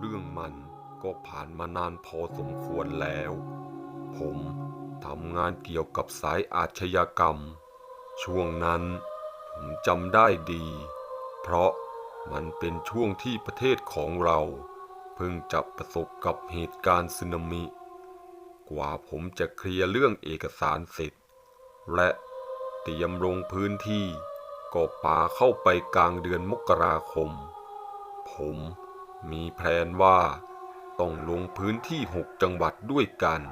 เรื่องมันก็ผ่านมานานพอสมควรแล้ว ผมทำงานเกี่ยวกับสายอาชญากรรม ช่วงนั้นผมจำได้ดี เพราะมันเป็นช่วงที่ประเทศของเรา เพิ่งจะประสบกับเหตุการณ์สึนามิ กว่าผมจะเคลียร์เรื่องเอกสารเสร็จ และเตรียมลงพื้นที่ก็ป่าเข้าไปกลางเดือนมกราคม ผม มีแผนว่าต้องลงพื้นที่หกจังหวัดด้วยกัน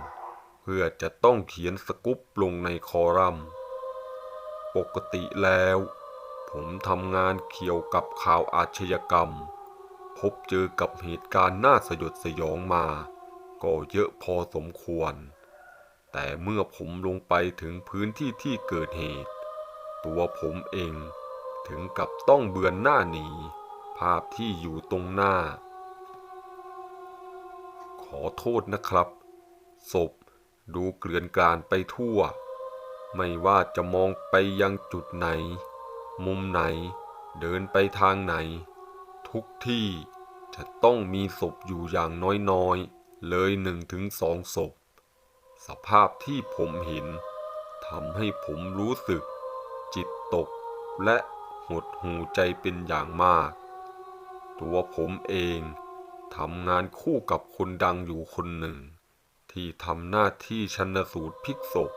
เพื่อจะต้องเขียนสกุปลงในคอรัมน์ ปกติแล้ว ผมทำงานเกี่ยวกับข่าวอาชญากรรม พบเจอกับเหตุการณ์น่าสยดสยองมา ก็เยอะพอสมควร แต่เมื่อผมลงไปถึงพื้นที่ที่เกิดเหตุ ตัวผมเองถึงกับต้องเบือนหน้าหนี ภาพที่อยู่ตรงหน้า ขอโทษนะครับ ศพดูเกลื่อนกลาดไปทั่ว ไม่ว่าจะมองไปยังจุดไหน มุมไหน เดินไปทางไหน ทุกที่จะต้องมีศพอยู่อย่างน้อยๆ เลยหนึ่งถึงสองศพ สภาพที่ผมเห็นทำให้ผมรู้สึก จิตตกและหดหูใจเป็นอย่างมาก ตัวผมเองทำงานคู่กับคนดังอยู่คนหนึ่ง ที่ทำหน้าที่ชันสูตรพิกศพ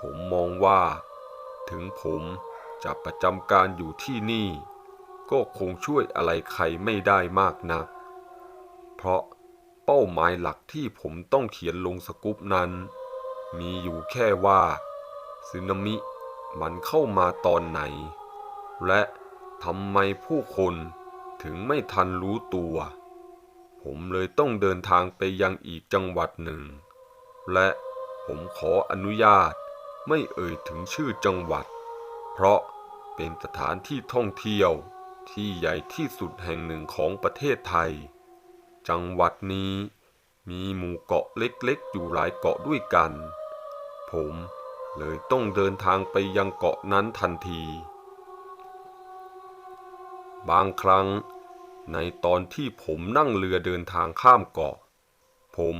ผมมองว่า ถึงผมจะประจำการอยู่ที่นี่ ก็คงช่วยอะไรใครไม่ได้มากนัก เพราะเป้าหมายหลักที่ผมต้องเขียนลงสกุปนั้น มีอยู่แค่ว่าสึนามิมันเข้ามาตอนไหน และทำไมผู้คน ถึงไม่ทันรู้ตัว ผมเลยต้องเดินทางไปยังอีกจังหวัดหนึ่ง และผมขออนุญาตไม่เอ่ยถึงชื่อจังหวัด เพราะเป็นสถานที่ท่องเที่ยวที่ใหญ่ที่สุดแห่งหนึ่งของประเทศไทย จังหวัดนี้มีหมู่เกาะเล็กๆ อยู่หลายเกาะด้วยกัน ผมเลยต้องเดินทางไปยังเกาะนั้นทันที บางครั้ง ในตอนที่ผมนั่งเรือเดินทางข้ามเกาะ ผม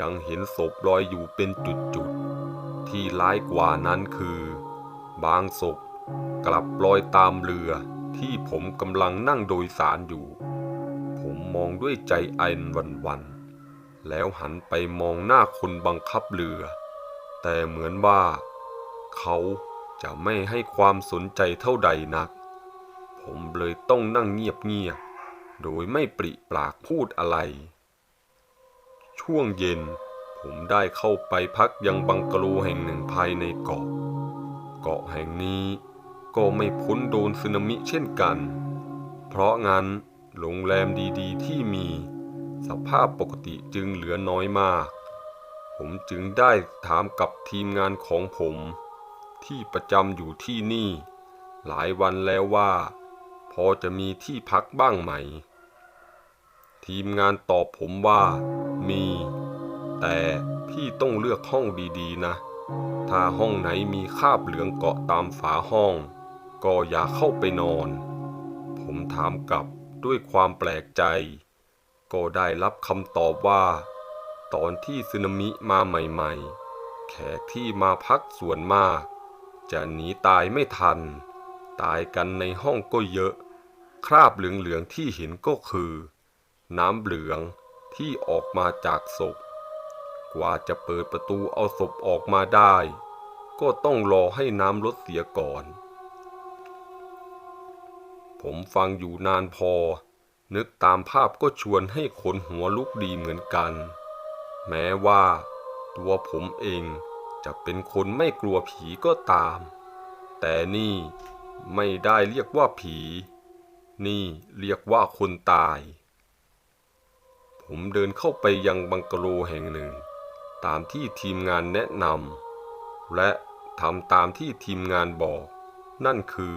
ยังเห็นศพลอยอยู่เป็นจุดๆ ที่ร้ายกว่านั้นคือ บางศพกลับลอยตามเรือที่ผมกำลังนั่งโดยสารอยู่ ผมมองด้วยใจไอนวันๆ แล้วหันไปมองหน้าคนบังคับเรือ แต่เหมือนว่า เขาจะไม่ให้ความสนใจเท่าใดนัก ผมเลยต้องนั่งเงียบๆโดยไม่ปริปากพูดอะไร ช่วงเย็นผมได้เข้าไปพักยังบังกะโลแห่งหนึ่งภายในเกาะ เกาะแห่งนี้ก็ไม่พ้นโดนสึนามิเช่นกัน เพราะงั้นโรงแรมดีๆ ที่มี สภาพปกติจึงเหลือน้อยมาก ผมจึงได้ถามกับทีมงานของผม ที่ประจำอยู่ที่นี่ หลายวันแล้วว่า พอจะมีที่พักบ้างไหม ทีมงานตอบผมว่ามี แต่พี่ต้องเลือกห้องดีๆนะ ถ้าห้องไหนมีคาบเหลืองเกาะตามฝาห้อง ก็อย่าเข้าไปนอน ผมถามกลับด้วยความแปลกใจ ก็ได้รับคำตอบว่า ตอนที่สึนามิมาใหม่ๆ แขกที่มาพักส่วนมาก จะหนีตายไม่ทัน ตายกันในห้องก็เยอะ คราบเหลืองๆที่เห็นก็คือ น้ำเหลืองที่ออกมาจากศพ กว่าจะเปิดประตูเอาศพออกมาได้ ก็ต้องรอให้น้ำลดเสียก่อน ผมฟังอยู่นานพอ นึกตามภาพก็ชวนให้ขนหัวลุกดีเหมือนกัน แม้ว่าตัวผมเองจะเป็นคนไม่กลัวผีก็ตาม แต่นี่ ไม่ได้เรียกว่าผี นี่เรียกว่าคนตาย ผมเดินเข้าไปยังบังกะโลแห่งหนึ่ง ตามที่ทีมงานแนะนำและทำตามที่ทีมงานบอก นั่นคือ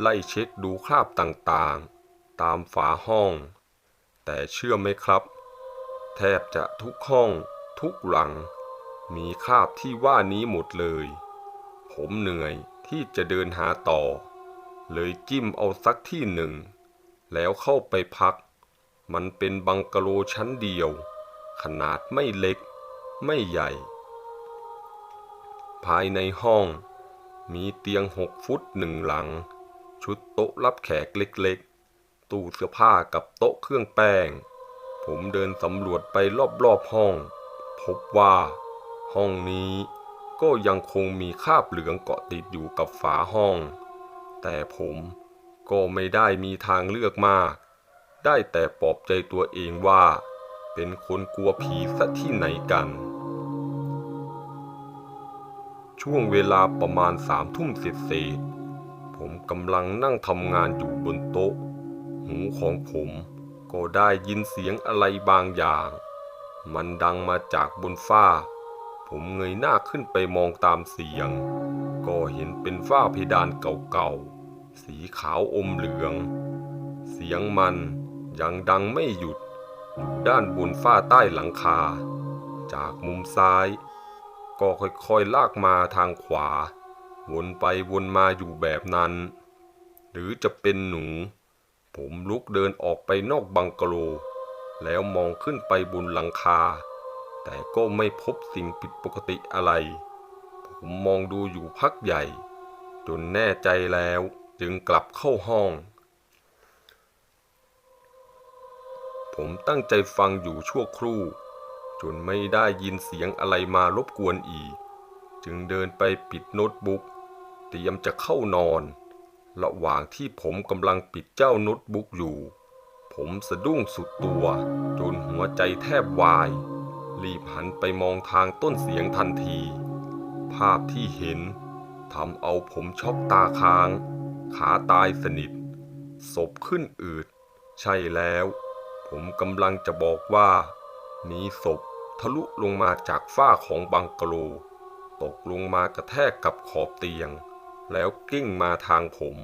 ไล่เช็คดูคราบต่างๆ ตามฝาห้อง แต่เชื่อไหมครับ แทบจะทุกห้องทุกหลัง มีคราบที่ว่านี้หมดเลย ผมเหนื่อย ที่จะเดินหาต่อ เลยจิ้มเอาสักที่หนึ่ง แล้วเข้าไปพัก มันเป็นบังกะโลชั้นเดียว ขนาดไม่เล็ก ไม่ใหญ่ ภายในห้อง มีเตียงหกฟุตหนึ่งหลัง ชุดโต๊ะรับแขกเล็กๆ ตู้เสื้อผ้ากับโต๊ะเครื่องแป้ง ผมเดินสำรวจไปรอบๆห้อง พบว่า ห้องนี้ ก็ยังคงมีคราบเหลืองเกาะติดอยู่กับฝาห้อง แต่ผมก็ไม่ได้มีทางเลือกมาก ได้แต่ปลอบใจตัวเองว่า เป็นคนกลัวผีซะที่ไหนกัน ช่วงเวลาประมาณสามทุ่มเศษผมกำลังนั่งทำงานอยู่บนโต๊ะ หูของผมก็ได้ยินเสียงอะไรบางอย่าง มันดังมาจากบนฟ้า ผมเงยหน้าขึ้นไปมองตามเสียง ก็เห็นเป็นฝ้าเพดานเก่าๆ สีขาวอมเหลือง เสียงมันยังดังไม่หยุดอยู่ด้านบนฝ้าใต้หลังคา จากมุมซ้าย ก็ค่อยๆลากมาทางขวา วนไปวนมาอยู่แบบนั้น หรือจะเป็นหนู ผมลุกเดินออกไปนอกบังกะโล แล้วมองขึ้นไปบนหลังคา แต่ก็ไม่พบสิ่งผิดปกติอะไร ผมมองดูอยู่พักใหญ่ จนแน่ใจแล้วจึงกลับเข้าห้อง ผมตั้งใจฟังอยู่ชั่วครู่ จนไม่ได้ยินเสียงอะไรมารบกวนอีก จึงเดินไปปิดโน้ตบุ๊กเตรียมจะเข้านอน ระหว่างที่ผมกำลังปิดเจ้าโน้ตบุ๊กอยู่ ผมสะดุ้งสุดตัว จนหัวใจแทบวาย รีบหันไปมองทางต้นเสียงทันที ภาพที่เห็นทำเอาผมช็อกตาค้าง ขาตายสนิท ศพขึ้นอืด ใช่แล้ว ผมกำลังจะบอกว่ามีศพทะลุลงมาจากฝ้าของบังกะโล ตกลงมากระแทกกับขอบเตียง แล้วกิ้งมาทางผม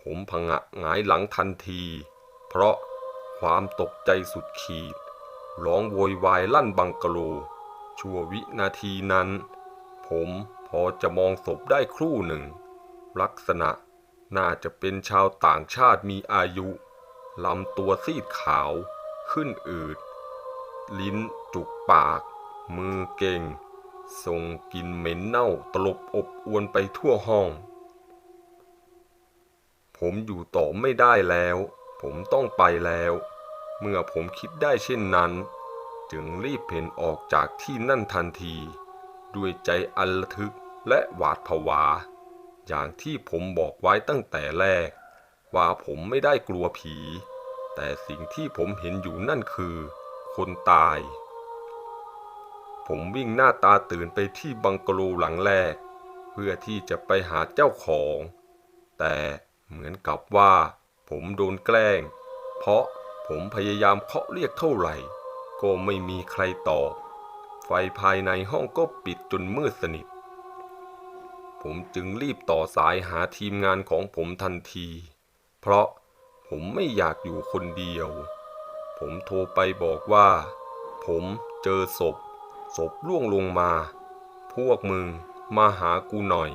ผมผงะหงายหลังทันที เพราะความตกใจสุดขีด ร้องโวยวายลั่นบังกะโล ชั่ววินาทีนั้น ผมพอจะมองศพได้ครู่หนึ่ง ลักษณะน่าจะเป็นชาวต่างชาติมีอายุ ลำตัวซีดขาว ขึ้นอืด ลิ้นจุกปาก มือเก่งส่งกลิ่นเหม็นเน่าตลบอบอวนไปทั่วห้อง ผมอยู่ต่อไม่ได้แล้ว ผมต้องไปแล้ว เมื่อผมคิดได้เช่นนั้น จึงรีบเพ่นออกจากที่นั่นทันที ด้วยใจอันระทึกและหวาดผวา อย่างที่ผมบอกไว้ตั้งแต่แรก ว่าผมไม่ได้กลัวผี แต่สิ่งที่ผมเห็นอยู่นั่นคือ คนตาย ผมวิ่งหน้าตาตื่นไปที่บังกะโลหลังแรก เพื่อที่จะไปหาเจ้าของ แต่เหมือนกับว่าผมโดนแกล้ง เพราะ ผมพยายามเคาะเรียกเท่าไหร่ ก็ไม่มีใครตอบ ไฟภายในห้องก็ปิดจนมืดสนิท ผมจึงรีบต่อสายหาทีมงานของผมทันที เพราะผมไม่อยากอยู่คนเดียว ผมโทรไปบอกว่า ผมเจอศพ ศพล่วงลงมา พวกมึงมาหากูหน่อย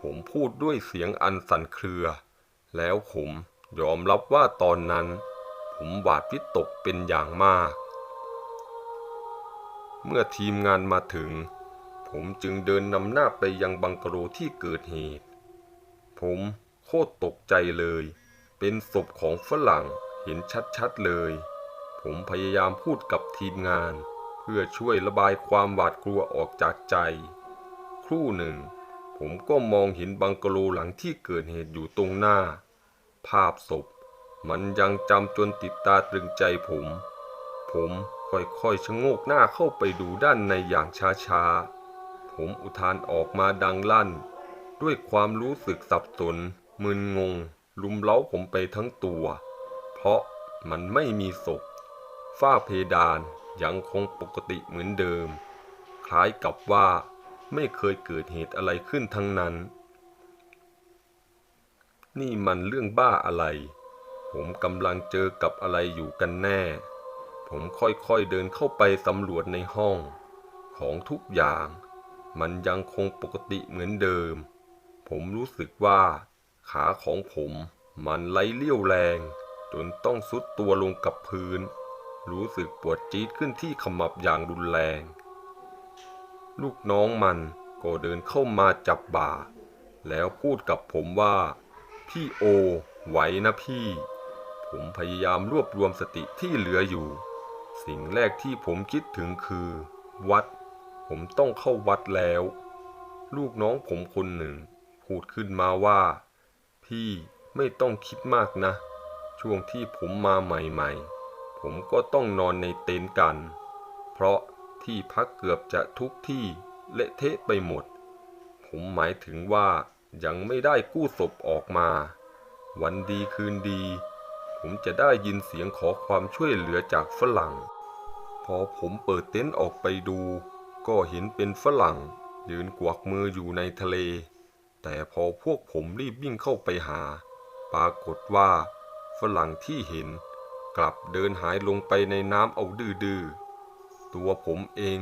ผมพูดด้วยเสียงอันสั่นเครือ แล้วผมยอมรับว่าตอนนั้น ผมหวาดวิตกเป็นอย่างมาก เมื่อทีมงานมาถึง ผมจึงเดินนำหน้าไปยังบังกะโลที่เกิดเหตุ ผมโคตรตกใจเลย เป็นศพของฝรั่งเห็นชัดๆเลย ผมพยายามพูดกับทีมงาน เพื่อช่วยระบายความหวาดกลัวออกจากใจ ครู่หนึ่ง ผมก็มองเห็นบังกะโลหลังที่เกิดเหตุอยู่ตรงหน้า ภาพศพ มันยังจำจนติดตาตรึงใจผม ผมค่อยๆชะโงกหน้าเข้าไปดูด้านในอย่างช้าๆ ผมอุทานออกมาดังลั่น ด้วยความรู้สึกสับสน มึนงง ลุมเล้าผมไปทั้งตัว เพราะมันไม่มีศพ ฝ้าเพดานยังคงปกติเหมือนเดิม คล้ายกับว่าไม่เคยเกิดเหตุอะไรขึ้นทั้งนั้น นี่มันเรื่องบ้าอะไร ผมกำลังเจอกับอะไรอยู่กันแน่ ผมค่อยๆเดินเข้าไปสำรวจในห้อง ของทุกอย่าง มันยังคงปกติเหมือนเดิม ผมรู้สึกว่า ขาของผมมันไหลเลี่ยวแรง จนต้องซุดตัวลงกับพื้น รู้สึกปวดจี๊ดขึ้นที่ขมับอย่างรุนแรง ลูกน้องมันก็เดินเข้ามาจับบ่า แล้วพูดกับผมว่า พี่โอ ไหวนะพี่ ผมพยายามรวบรวมสติที่เหลืออยู่ สิ่งแรกที่ผมคิดถึงคือ วัด ผมต้องเข้าวัดแล้ว ลูกน้องผมคนหนึ่ง พูดขึ้นมาว่า พี่ไม่ต้องคิดมากนะ ช่วงที่ผมมาใหม่ๆ ผมก็ต้องนอนในเต็นท์กัน เพราะที่พักเกือบจะทุกที่เละเทะไปหมด ผมหมายถึงว่ายังไม่ได้กู้ศพออกมา วันดีคืนดี ผมจะได้ยินเสียงขอความช่วยเหลือจากฝรั่ง พอผมเปิดเต็นท์ออกไปดู ก็เห็นเป็นฝรั่ง ยืนกวักมืออยู่ในทะเล แต่พอพวกผมรีบวิ่งเข้าไปหา ปรากฏว่า ฝรั่งที่เห็น กลับเดินหายลงไปในน้ำเอาดื้อๆตัวผมเอง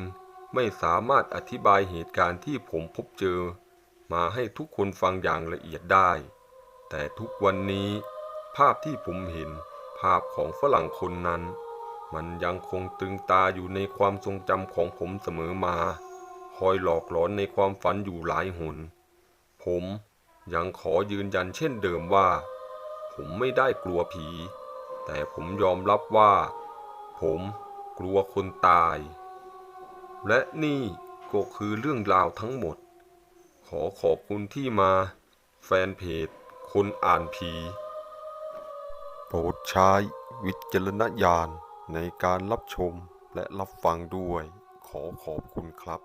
ไม่สามารถอธิบายเหตุการณ์ที่ผมพบเจอ มาให้ทุกคนฟังอย่างละเอียดได้ แต่ทุกวันนี้ ภาพที่ผมเห็น ภาพของฝรั่งคนนั้น มันยังคงตึงตาอยู่ในความทรงจำของผมเสมอมา คอยหลอกหลอนในความฝันอยู่หลายหน ผมยังขอยืนยันเช่นเดิมว่า ผมไม่ได้กลัวผี แต่ผมยอมรับว่า ผมกลัวคนตาย และนี่ก็คือเรื่องราวทั้งหมด ขอขอบคุณที่มา แฟนเพจ คนอ่านผี โปรดใช้วิจารณญาณในการรับชมและรับฟังด้วย ขอขอบคุณครับ